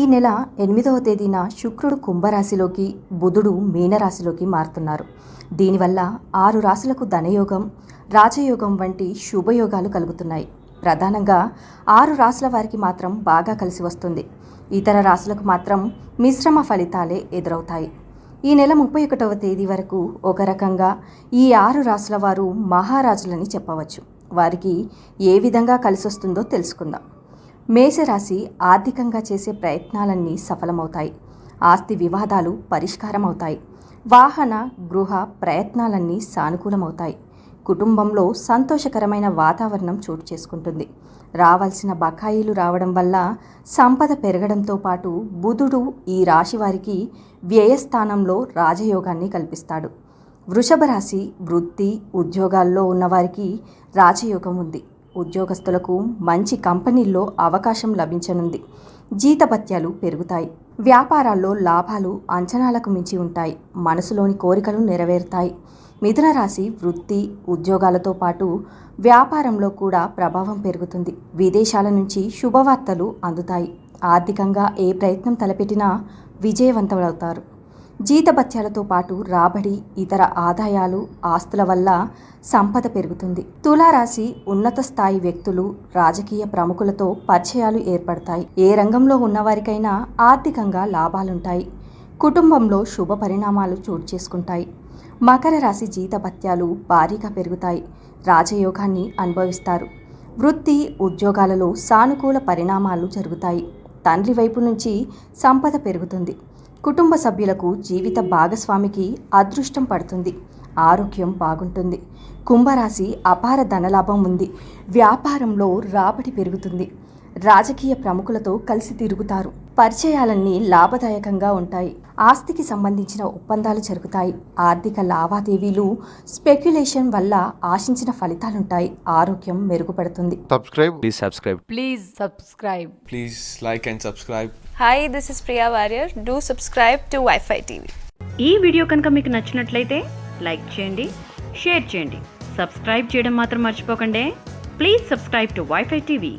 ఈ నెల ఎనిమిదవ తేదీన శుక్రుడు కుంభరాశిలోకి బుధుడు మీనరాశిలోకి మారుతున్నారు. దీనివల్ల ఆరు రాశులకు ధనయోగం రాజయోగం వంటి శుభయోగాలు కలుగుతున్నాయి. ప్రధానంగా ఆరు రాశుల వారికి మాత్రం బాగా కలిసి వస్తుంది. ఇతర రాశులకు మాత్రం మిశ్రమ ఫలితాలే ఎదురవుతాయి. ఈ నెల ముప్పై ఒకటవ తేదీ వరకు ఒక రకంగా ఈ ఆరు రాశుల వారు మహారాజులని చెప్పవచ్చు. వారికి ఏ విధంగా కలిసొస్తుందో తెలుసుకుందాం. మేషరాశి ఆర్థికంగా చేసే ప్రయత్నాలన్నీ సఫలమవుతాయి. ఆస్తి వివాదాలు పరిష్కారం అవుతాయి వాహన గృహ ప్రయత్నాలన్నీ సానుకూలమవుతాయి. కుటుంబంలో సంతోషకరమైన వాతావరణం చోటు చేసుకుంటుంది. రావాల్సిన బకాయిలు రావడం వల్ల సంపద పెరగడంతో పాటు బుధుడు ఈ రాశి వారికి వ్యయస్థానంలో రాజయోగాన్ని కల్పిస్తాడు. వృషభ రాశి వృత్తి ఉద్యోగాల్లో ఉన్నవారికి రాజయోగం ఉంది. ఉద్యోగస్తులకు మంచి కంపెనీల్లో అవకాశం లభించనుంది. జీతభత్యాలు పెరుగుతాయి. వ్యాపారాల్లో లాభాలు అంచనాలకు మించి ఉంటాయి. మనసులోని కోరికలు నెరవేరుతాయి. మిథున రాశి వృత్తి ఉద్యోగాలతో పాటు వ్యాపారంలో కూడా ప్రభావం పెరుగుతుంది. విదేశాల నుంచి శుభవార్తలు అందుతాయి. ఆర్థికంగా ఏ ప్రయత్నం తలపెట్టినా విజయవంతమవుతారు జీతభత్యాలతో పాటు రాబడి ఇతర ఆదాయాలు ఆస్తుల వల్ల సంపద పెరుగుతుంది. తులారాశి ఉన్నత స్థాయి వ్యక్తులు రాజకీయ ప్రముఖులతో పరిచయాలు ఏర్పడతాయి. ఏ రంగంలో ఉన్నవారికైనా ఆర్థికంగా లాభాలుంటాయి. కుటుంబంలో శుభ పరిణామాలు చోటు చేసుకుంటాయి. మకర రాశి జీతభత్యాలు భారీగా పెరుగుతాయి. రాజయోగాన్ని అనుభవిస్తారు. వృత్తి ఉద్యోగాలలో సానుకూల పరిణామాలు జరుగుతాయి. తండ్రి వైపు నుంచి సంపద పెరుగుతుంది. కుటుంబ సభ్యులకు జీవిత భాగస్వామికి అదృష్టం పడుతుంది. ఆరోగ్యం బాగుంటుంది. కుంభరాశి అపార ధనలాభం ఉంది. వ్యాపారంలో రాబడి పెరుగుతుంది. రాజకీయ ప్రముఖులతో కలిసి తిరుగుతారు. పరిచయాలన్నీ లాభదాయకంగా ఉంటాయి ఆస్తికి సంబంధించిన ఒప్పందాలు జరుగుతాయి ఆర్థిక లావాదేవీలు స్పెక్యులేషన్ వల్ల ఆశించిన ఫలితాలుంటాయి ఆరోగ్యం మెరుగుపడుతుంది subscribe Please subscribe. Please subscribe. Please like and subscribe. Hi, this is Priya Warrior. Do subscribe to Wi-Fi TV. ఈ వీడియో కనుక మీకు నచ్చినట్లయితే లైక్ చేయండి షేర్ చేయండి సబ్స్క్రైబ్ చేయడం మాత్రం మర్చిపోకండి please subscribe to WiFi TV